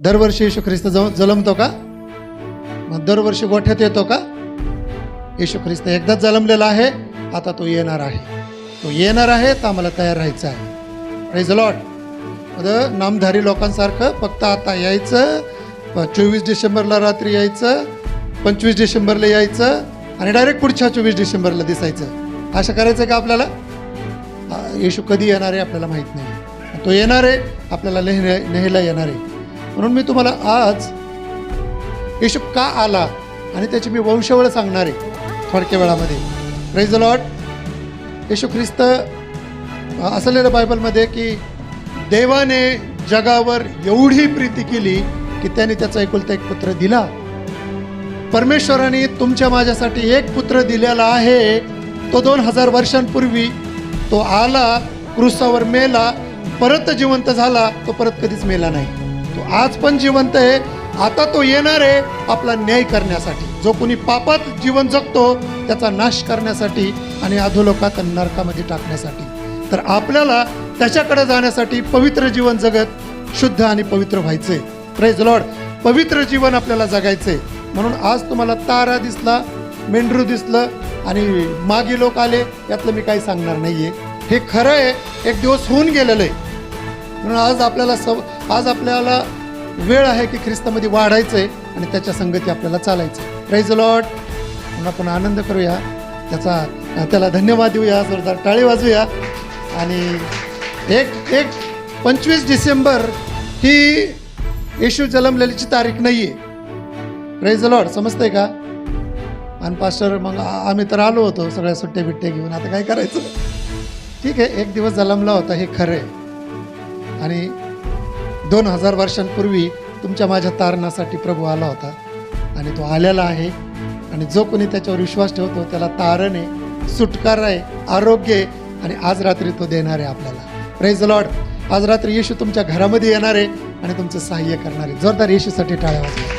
दरवर्षी येशू ख्रिस्त जम जलमतो का? मग दरवर्षी गोठ्यात येतो का? येशू ख्रिस्त एकदाच जलमलेला आहे आता तो येणार आहे. तो येणार आहे तर आम्हाला तयार राहायचं आहे. प्रेज लॉट आता नामधारी लोकांसारखं फक्त आता यायचं चोवीस डिसेंबरला रात्री यायचं पंचवीस डिसेंबरला यायचं आणि डायरेक्ट पुढच्या चोवीस डिसेंबरला दिसायचं. असं करायचं का आपल्याला? येशू कधी येणार आहे आपल्याला माहीत नाही. तो येणार आहे आपल्याला नेह नेहला येणार आहे. म्हणून मी तुम्हाला आज येशू का आला आणि त्याची मी वंशवळ सांगणार आहे थोडक्या वेळामध्ये. प्रेज लॉट येशू ख्रिस्त असलेल्या बायबलमध्ये की देवाने जगावर एवढी प्रीती केली की त्याने त्याचा एकुलता एक पुत्र दिला. परमेश्वराने तुमच्या माझ्यासाठी एक पुत्र दिलेला आहे. तो दोन हजार वर्षांपूर्वी तो आला क्रुसावर मेला परत जिवंत झाला तो परत कधीच मेला नाही. तो आज पण जिवंत आहे. आता तो येणार आहे आपला न्याय करण्यासाठी. जो कोणी पापात जीवन जगतो त्याचा नाश करण्यासाठी आणि अधोलोकात नरकामध्ये टाकण्यासाठी. तर आपल्याला त्याच्याकडे जाण्यासाठी पवित्र जीवन जगत शुद्ध आणि पवित्र व्हायचंय. प्रेज लॉर्ड पवित्र जीवन आपल्याला जगायचंय. म्हणून आज तुम्हाला तारा दिसला मेंढरू दिसलं आणि मागे लोक आले यातलं मी काही सांगणार नाहीये. हे खरं आहे एक दिवस होऊन गेलेलं आहे. म्हणून आज आपल्याला सव आज आपल्याला वेळ आहे की ख्रिस्तामध्ये वाढायचं आहे आणि त्याच्या संगती आपल्याला चालायचं प्रेज लॉट म्हणून आपण आनंद करूया. त्याचा त्याला धन्यवाद देऊया जोरदार टाळी वाजूया आणि एक एक पंचवीस डिसेंबर ही येशू जन्मलेलीची तारीख नाही आहे प्रेज लॉर्ड समजतंय का? आणि पास्टर मग आम्ही तर आलो होतो सगळ्या सुट्टे बिट्टे घेऊन. आता काय करायचं? ठीक आहे एक दिवस जन्मला होता हे खरं आहे. आणि दोन हजार वर्षांपूर्वी तुमच्या माझ्या तारणासाठी प्रभू आला होता. आणि तो आलेला आहे. आणि जो कोणी त्याच्यावर विश्वास ठेवतो त्याला तारण आहे सुटकार आहे आरोग्य आहे आणि आज रात्री तो देणार आहे आपल्याला प्रेज लॉर्ड आज रात्री येशू तुमच्या घरामध्ये येणार आहे आणि तुमचं सहाय्य करणार आहे. जोरदार येशूसाठी टाळ्या वाजवा.